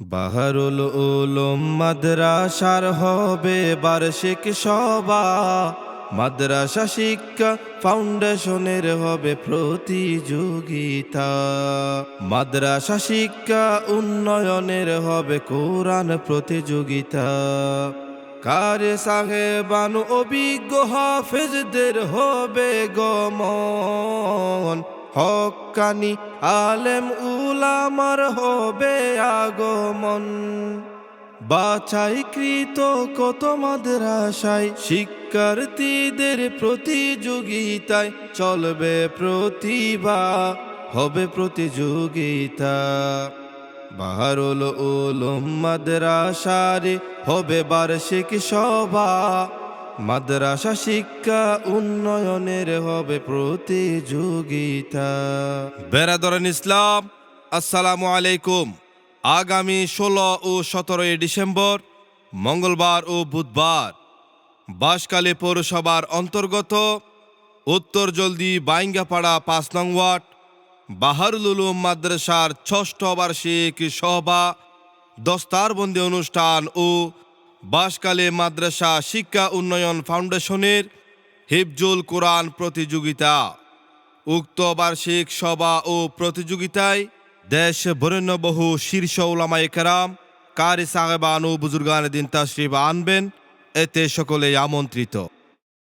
বাহারুল উলুম মাদ্রাসার হবে বার্ষিক সভা। মাদ্রাসা শিক্ষা ফাউন্ডেশনের হবে প্রতিযোগিতা। মাদ্রাসা শিক্ষা উন্নয়নের হবে কোরআন প্রতিযোগিতা। কারে সাহেবান অভিজ্ঞ হাফেজদের হবে গমন। হকানি আলেম উলামার হবে আগমন। বাছাইকৃত কত মাদ্রাসায় শিক্ষার্থীদের প্রতিযোগিতায় চলবে প্রতিভা, হবে প্রতিযোগিতা। বাহারুল উলুম মাদ্রাসারে হবে বার্ষিক সভা। মাদ্রাসা শিক্ষা উন্নয়নের হবে প্রতিযোগিতা। বেরাদরান ইসলাম, আসসালামু আলাইকুম। আগামী ষোলো ও সতেরোই ডিসেম্বর, মঙ্গলবার ও বুধবার বাঁশকালী পৌরসভার অন্তর্গত উত্তর জলদি বাইঙ্গাপাড়া পাঁচ নং ওয়ার্ড বাহারুল মাদ্রাসার ষষ্ঠ বার্ষিক সভা, দস্তারবন্দি অনুষ্ঠান ও বাঁশকালী মাদ্রাসা শিক্ষা উন্নয়ন ফাউন্ডেশনের হিফজুল কোরআন প্রতিযোগিতা। উক্ত বার্ষিক সভা ও প্রতিযোগিতায় দেশ বরেণ্য বহু শীর্ষ ওলামায় কেরাম কারি সাহেবান ও বুজুর্গান দিন তাশরিফ আনবেন, এতে সকলে আমন্ত্রিত।